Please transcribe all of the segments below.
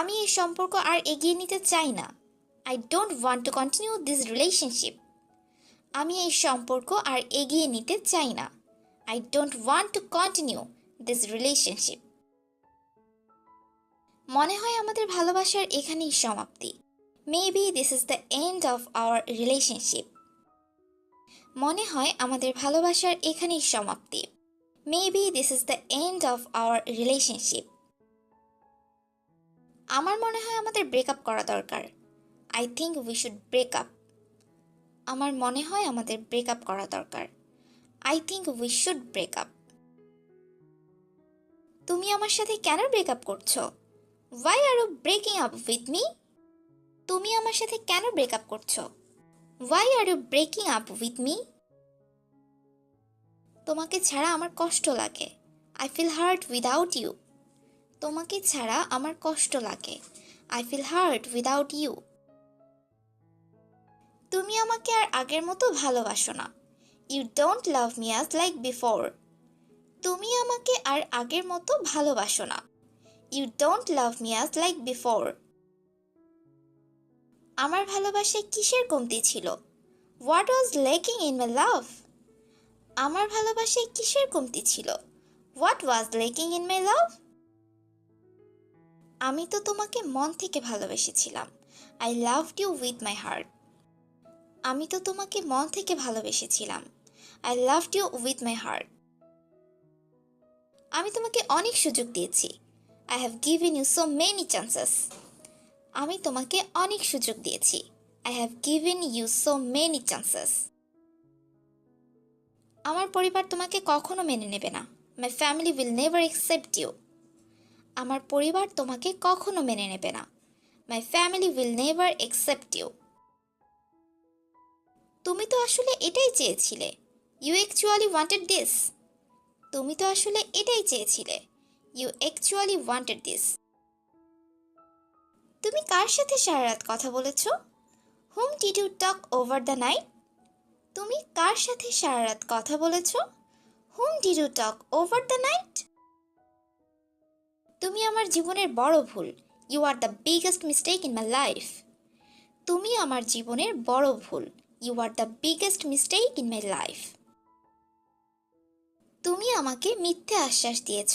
আমি এই সম্পর্ক আর এগিয়ে নিতে চাই না। I don't want to continue this relationship আমি এই সম্পর্ক আর এগিয়ে নিতে চাই না। I don't want to continue this relationship মনে হয় আমাদের ভালোবাসার এখানেই সমাপ্তি। Maybe this is the end of our relationship মনে হয় আমাদের ভালোবাসার এখানেই সমাপ্তি। Maybe this is the end of our relationship আমার মনে হয় আমাদের ব্রেকআপ করা দরকার। I think we should break up আমার মনে হয় আমাদের ব্রেকআপ করা দরকার। I think we should break up তুমি আমার সাথে কেন ব্রেকআপ করছ? Why are you breaking up with me তুমি আমার সাথে কেন ব্রেকআপ করছ? Why are you breaking up with me তোমাকে ছাড়া আমার কষ্ট লাগে। I feel hurt without you তোমাকে ছাড়া আমার কষ্ট লাগে। I feel hurt without you তুমি আমাকে আর আগের মতো ভালোবাসো না। You don't love me as like before তুমি আমাকে আর আগের মতো ভালোবাসো না। You don't love me as like before আমার ভালোবাসায় কিসের কমতি ছিল? What was lacking in my love আমার ভালোবাসায় কিসের কমতি ছিল? What was lacking in my love আমি তো তোমাকে মন থেকে ভালোবেসেছিলাম। I love you with my heart আমি তো তোমাকে মন থেকে ভালোবেসেছিলাম। I love you with my heart আমি তোমাকে অনেক সুযোগ দিয়েছি। I have given you so many chances আমি তোমাকে অনেক সুযোগ দিয়েছি। I have given you so many chances আমার পরিবার তোমাকে কখনো মেনে নেবে না। My family will never accept you আমার পরিবার তোমাকে কখনো মেনে নেবে না। My family will never accept you তুমি তো আসলে এটাই চেয়েছিলে। ইউ অ্যাকচুয়ালি ওয়ান্টেড দিস তুমি তো আসলে এটাই চেয়েছিলে। ইউ অ্যাকচুয়ালি ওয়ান্টেড দিস তুমি কার সাথে সারা রাত কথা বলেছ? হুম did you talk over the night তুমি কার সাথে সারা রাত কথা বলেছ? হুম did you talk over the night তুমি আমার জীবনের বড় ভুল। You are the biggest mistake in my life তুমি আমার জীবনের বড় ভুল। You are the biggest mistake in my life তুমি আমাকে মিথ্যে আশ্বাস দিয়েছ।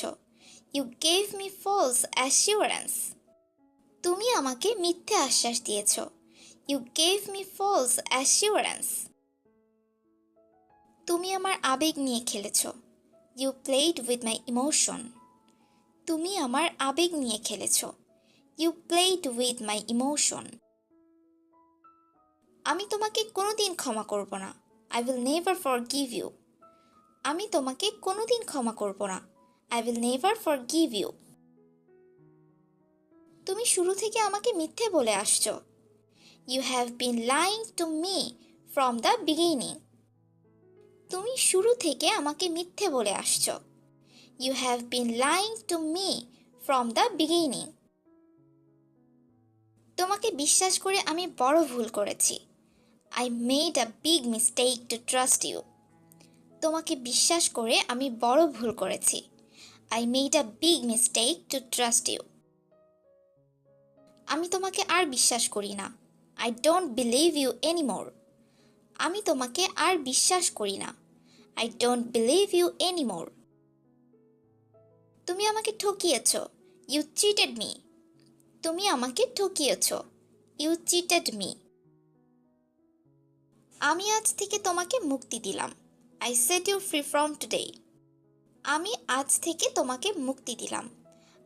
You gave me false assurance তুমি আমাকে মিথ্যে আশ্বাস দিয়েছ। You gave me false assurance তুমি আমার আবেগ নিয়ে খেলেছ। You played with my emotion তুমি আমার আবেগ নিয়ে খেলেছ। You played with my emotion আমি তোমাকে কোনোদিন ক্ষমা করব না। I will never forgive you আমি তোমাকে কোনোদিন ক্ষমা করব না। I will never forgive you তুমি শুরু থেকে আমাকে মিথ্যে বলে আসছো। You have been lying to me from the beginning তুমি শুরু থেকে আমাকে মিথ্যে বলে আসছো। You have been lying to me from the beginning তোমাকে বিশ্বাস করে আমি বড় ভুল করেছি। I made a big mistake to trust you তোমাকে বিশ্বাস করে আমি বড় ভুল করেছি। I made a big mistake to trust you আমি তোমাকে আর বিশ্বাস করি না। I don't believe you anymore আমি তোমাকে আর বিশ্বাস করি না। I don't believe you anymore তুমি আমাকে ঠকিয়েছ। ইউ চিটেড মি তুমি আমাকে ঠকিয়েছ। ইউ চিটেড মি আমি আজ থেকে তোমাকে মুক্তি দিলাম। I set you free from today আমি আজ থেকে তোমাকে মুক্তি দিলাম।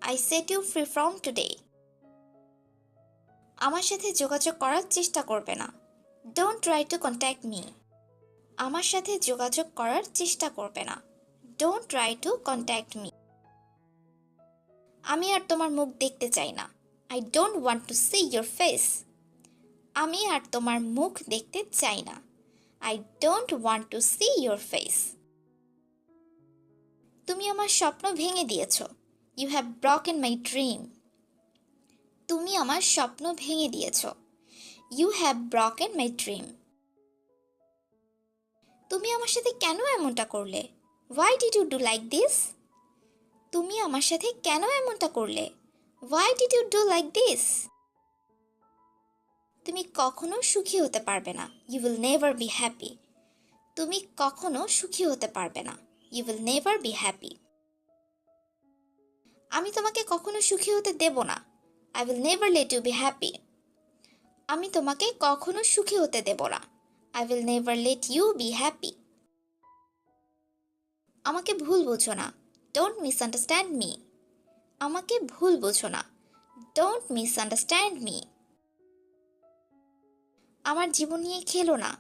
I set you free from today আমার সাথে যোগাযোগ করার চেষ্টা করবে না। Don't try to contact me আমার সাথে যোগাযোগ করার চেষ্টা করবে না। Don't try to contact me আমি আর তোমার মুখ দেখতে চাই না। I don't want to see your face আমি আর তোমার মুখ দেখতে চাই না। I don't want to see your face তুমি আমার স্বপ্ন ভেঙে দিয়েছ। You have broken my dream তুমি আমার স্বপ্ন ভেঙে দিয়েছ। You have broken my dream তুমি আমার সাথে কেন এমনটা করলে? Why did you do like this তুমি আমার সাথে কেন এমনটা করলে? Why did you do like this তুমি কখনো সুখী হতে পারবে না। You will never be happy তুমি কখনো সুখী হতে পারবে না। You will never be happy আমি তোমাকে কখনো সুখী হতে দেব না। I will never let you be happy আমি তোমাকে কখনো সুখী হতে দেব না। I will never let you be happy আমাকে ভুল বোঝো না। ডোন্ট মিসআন্ডারস্ট্যান্ড মি আমাকে ভুল বোঝো না। ডোন্ট মিসআন্ডারস্ট্যান্ড মি আমার জীবন নিয়ে খেলো না।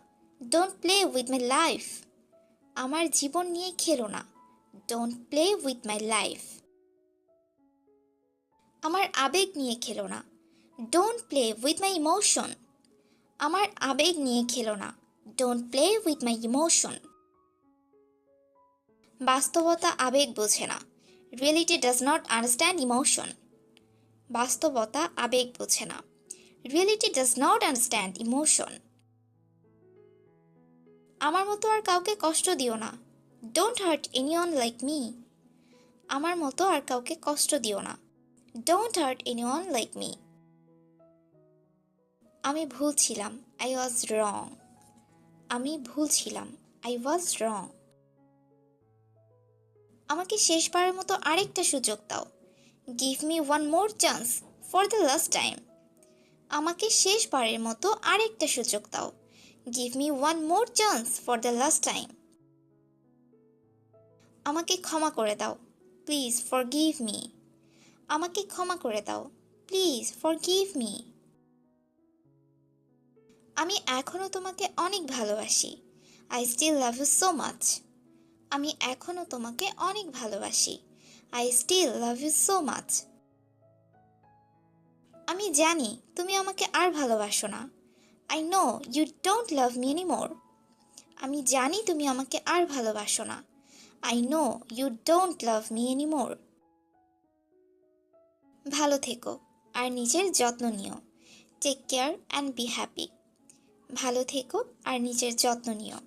Don't play with my life আমার জীবন নিয়ে খেলো না। Don't play with my life আমার আবেগ নিয়ে খেলো না। Don't play with my emotion আমার আবেগ নিয়ে খেলো না। Don't play with my emotion বাস্তবতা আবেগ বোঝে না। Reality does not understand emotion বাস্তবতা আবেগ বোঝে না। Reality does not understand emotion আমার মতো আর কাউকে কষ্ট দিও না। Don't hurt anyone like me আমার মতো আর কাউকে কষ্ট দিও না। Don't hurt anyone like me আমি ভুল ছিলাম। আই ওয়াজ রং আমি ভুল ছিলাম। আই ওয়াজ রং আমাকে শেষবারের মতো আরেকটা সুযোগ দাও। Give me one more chance for the last time আমাকে শেষবারের মতো আরেকটা সুযোগ দাও। Give me one more chance for the last time আমাকে ক্ষমা করে দাও। প্লিজ ফর গিভ মি আমাকে ক্ষমা করে দাও। প্লিজ ফর গিভ মি আমি এখনও তোমাকে অনেক ভালোবাসি। I still love you so much আমি এখনও তোমাকে অনেক ভালোবাসি। I still love you so much আমি জানি তুমি আমাকে আর ভালোবাসো না। I know you don't love me anymore আমি জানি তুমি আমাকে আর ভালোবাসো না। I know you don't love me any more ভালো থেকো আর নিজের যত্ন নিও। Take care and be happy ভালো থেকো আর নিজের যত্ন নিও।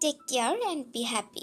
Take care and be happy